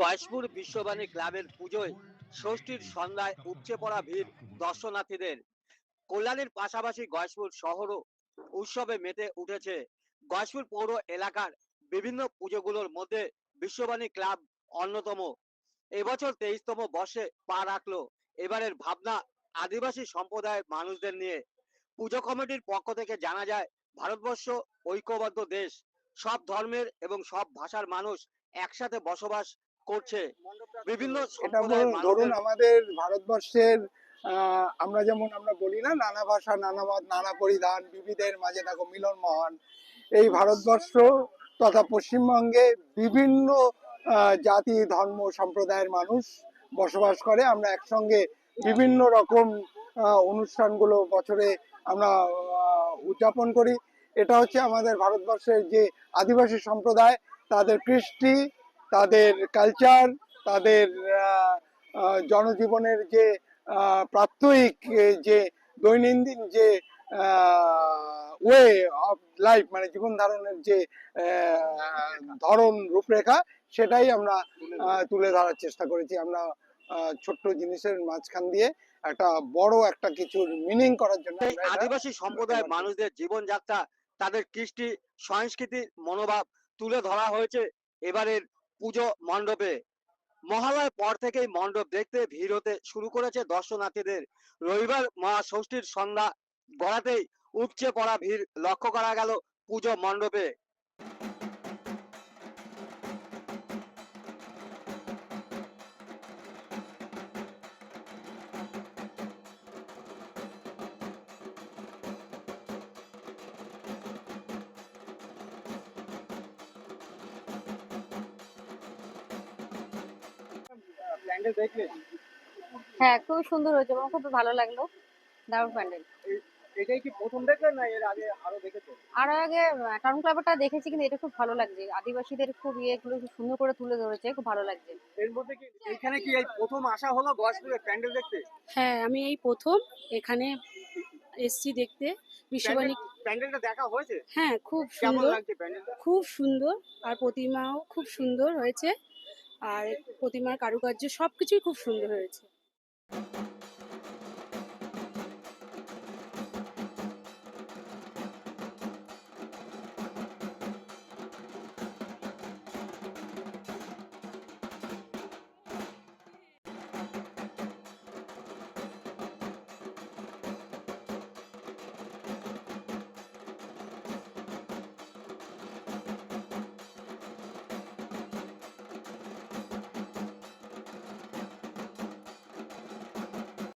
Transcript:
গয়েশপুর বিশ্ববাণী ক্লাবের পুজোয় ষষ্ঠীর সন্ধ্যায় উপচে পড়া ভিড় দর্শনার্থীদের। কল্যাণীর পাশাপাশি গয়েশপুর শহরও উৎসবে মেতে উঠেছে। গয়েশপুর পৌর এলাকার বিভিন্ন পুজোগুলোর মধ্যে বিশ্ববাণী ক্লাব অন্যতম। এবছর তেইশতম বর্ষে পা রাখল এবারের ভাবনা আদিবাসী সম্প্রদায়ের মানুষদের নিয়ে। পুজো কমিটির পক্ষ থেকে জানা যায়, ভারতবর্ষ ঐক্যবদ্ধ দেশ। সব ধর্মের এবং সব ভাষার মানুষ একসাথে বসবাস করছে। বিভিন্ন এটা ধরুন আমাদের ভারতবর্ষের আমরা যেমন আমরা বলি না নানা ভাষা নানা মত নানা পরিধান বিবিধের মাঝে থাকো মিলন মহান এই ভারতবর্ষ তথা পশ্চিমবঙ্গে বিভিন্ন জাতি ধর্ম সম্প্রদায়ের মানুষ বসবাস করে। আমরা একসঙ্গে বিভিন্ন রকম অনুষ্ঠানগুলো বছরে আমরা উদযাপন করি। এটা হচ্ছে আমাদের ভারতবর্ষের যে আদিবাসী সম্প্রদায় তাদের কৃষ্টি তাদের কালচার তাদের জনজীবনের যে প্রাত্যহিক যে দৈনন্দিন যে ওয়ে অফ লাইফ মানে জীবন ধারণের যে ধরন রূপরেখা সেটাই আমরা তুলে ধরার চেষ্টা করেছি। আমরা ছোট্ট জিনিসের মাঝখান দিয়ে একটা বড় একটা কিছুর মিনিং করার জন্য আদিবাসী সম্প্রদায়ের মানুষদের জীবনযাত্রা তাদের কৃষ্টি সংস্কৃতি মনোভাব তুলে ধরা হয়েছে। এবারের পুজো মণ্ডপে। মহালয়ার পর থেকেই মণ্ডপ দেখতে ভিড় হতে শুরু করেছে দর্শনার্থীদের। রবিবার মা ষষ্ঠীর সন্ধ্যা গড়াতেই উপচে পড়া ভিড় লক্ষ্য করা গেল পুজো মণ্ডপে। প্যান্ডেল দেখলে? হ্যাঁ খুব সুন্দর হয়েছে আমার খুব ভালো লাগল দারুণ প্যান্ডেল। এটাই কি প্রথম দেখলে না এর আগে আরও দেখেছ? আর আগে টাউন ক্লাবটা দেখেছি কিন্তু এটা খুব ভালো লাগছে। আদিবাসীদের খুব ইয়েগুলো খুব সুন্দর করে তুলে ধরেছে খুব ভালো লাগছে। এর মধ্যে কি এইখানে কি এই প্রথম আসা হলো গসপুরে প্যান্ডেল দেখতে? হ্যাঁ আমি এই প্রথম এখানে এসছি দেখতে। বিশ্ববাণী প্যান্ডেলটা দেখা হয়েছে? হ্যাঁ খুব সুন্দর। খুব সুন্দর আর প্রতিমাও খুব সুন্দর হয়েছে। আর প্রতিমার কারুকার্য সবকিছুই খুব সুন্দর হয়েছে।